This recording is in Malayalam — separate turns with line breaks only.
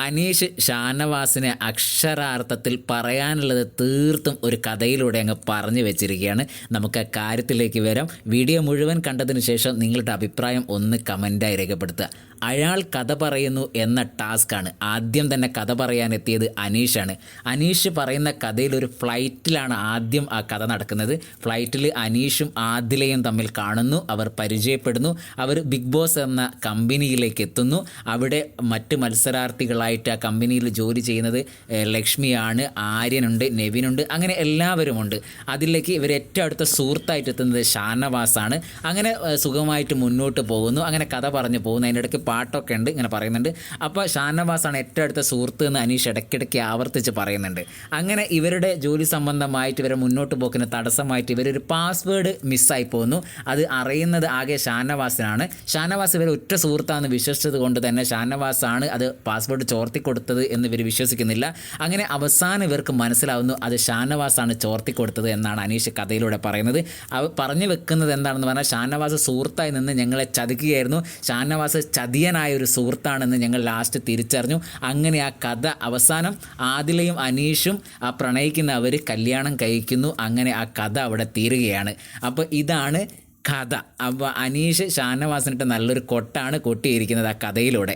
അനീഷ് ഷാനവാസിനെ അക്ഷരാർത്ഥത്തിൽ പറയാനുള്ളത് തീർത്തും ഒരു കഥയിലൂടെ അങ്ങ് പറഞ്ഞു വെച്ചിരിക്കുകയാണ്. നമുക്ക് കാര്യത്തിലേക്ക് വരാം. വീഡിയോ മുഴുവൻ കണ്ടതിന് ശേഷം നിങ്ങളുടെ അഭിപ്രായം ഒന്ന് കമന്റായി രേഖപ്പെടുത്തുക. അയാൾ കഥ പറയുന്നു എന്ന ടാസ്ക്കാണ്. ആദ്യം തന്നെ കഥ പറയാനെത്തിയത് അനീഷാണ്. അനീഷ് പറയുന്ന കഥയിൽ ഒരു ഫ്ലൈറ്റിലാണ് ആദ്യം ആ കഥ നടക്കുന്നത്. ഫ്ലൈറ്റിൽ അനീഷും ആദിലയും തമ്മിൽ കാണുന്നു. അവർ പരിചയപ്പെടുന്നു. അവർ ബിഗ് ബോസ് എന്ന കമ്പനിയിലേക്ക് എത്തുന്നു. അവിടെ മറ്റ് മത്സരാർത്ഥികളായിട്ട് ആ കമ്പനിയിൽ ജോലി ചെയ്യുന്നത് ലക്ഷ്മിയാണ് ആര്യനുണ്ട് നെവിനുണ്ട് അങ്ങനെ എല്ലാവരുമുണ്ട്. അതിലേക്ക് ഇവർ ഏറ്റവും അടുത്ത സുഹൃത്തായിട്ട് എത്തുന്നത് ഷാനവാസാണ്. അങ്ങനെ സുഖമായിട്ട് മുന്നോട്ട് പോകുന്നു. അങ്ങനെ കഥ പറഞ്ഞു പോകുന്നു. അതിന്റെ ഇടയ്ക്ക് പാട്ടൊക്കെ ഉണ്ട് ഇങ്ങനെ പറയുന്നുണ്ട്. അപ്പോൾ ഷാനവാസാണ് ഏറ്റവും അടുത്ത സുഹൃത്ത് എന്ന് അനീഷ് ഇടയ്ക്കിടയ്ക്ക് ആവർത്തിച്ച് പറയുന്നുണ്ട്. അങ്ങനെ ഇവരുടെ ജോലി സംബന്ധമായിട്ട് ഇവരെ മുന്നോട്ട് പോക്കിന് തടസ്സമായിട്ട് ഇവരൊരു പാസ്വേഡ് മിസ്സായി പോകുന്നു അത് അറിയുന്നത് ആകെ ഷാനവാസിനാണ്. ഷാനവാസ് ഇവരെ ഒറ്റ സുഹൃത്താണെന്ന് വിശ്വസിച്ചത് കൊണ്ട് തന്നെ ഷാനവാസാണ് അത് പാസ്വേഡ് ചോർത്തി കൊടുത്തത് എന്ന് ഇവർ വിശ്വസിക്കുന്നില്ല. അങ്ങനെ അവസാനം ഇവർക്ക് മനസ്സിലാവുന്നു അത് ഷാനവാസാണ് ചോർത്തി കൊടുത്തത് എന്നാണ് അനീഷ് കഥയിലൂടെ പറയുന്നത്. അവ പറഞ്ഞു വെക്കുന്നത് എന്താണെന്ന് പറഞ്ഞാൽ ഷാനവാസ് സുഹൃത്തായി നിന്ന് ഞങ്ങളെ ചതിക്കുകയായിരുന്നു. ഷാനവാസ് ചതിയനായ ഒരു സുഹൃത്താണെന്ന് ഞങ്ങൾ ലാസ്റ്റ് തിരിച്ചറിഞ്ഞു. അങ്ങനെ ആ കഥ അവസാനം ആദിലയും അനീഷും ആ പ്രണയിക്കുന്ന അവർ കല്യാണം കഴിക്കുന്നു. അങ്ങനെ ആ കഥ അവിടെ തീരുകയാണ്. അപ്പോൾ ഇതാണ് കഥ. അപ്പോൾ അനീഷ് ഷാനവാസിനിട്ട് നല്ലൊരു കൊട്ടാണ് കൊട്ടിയിരിക്കുന്നത് ആ കഥയിലൂടെ.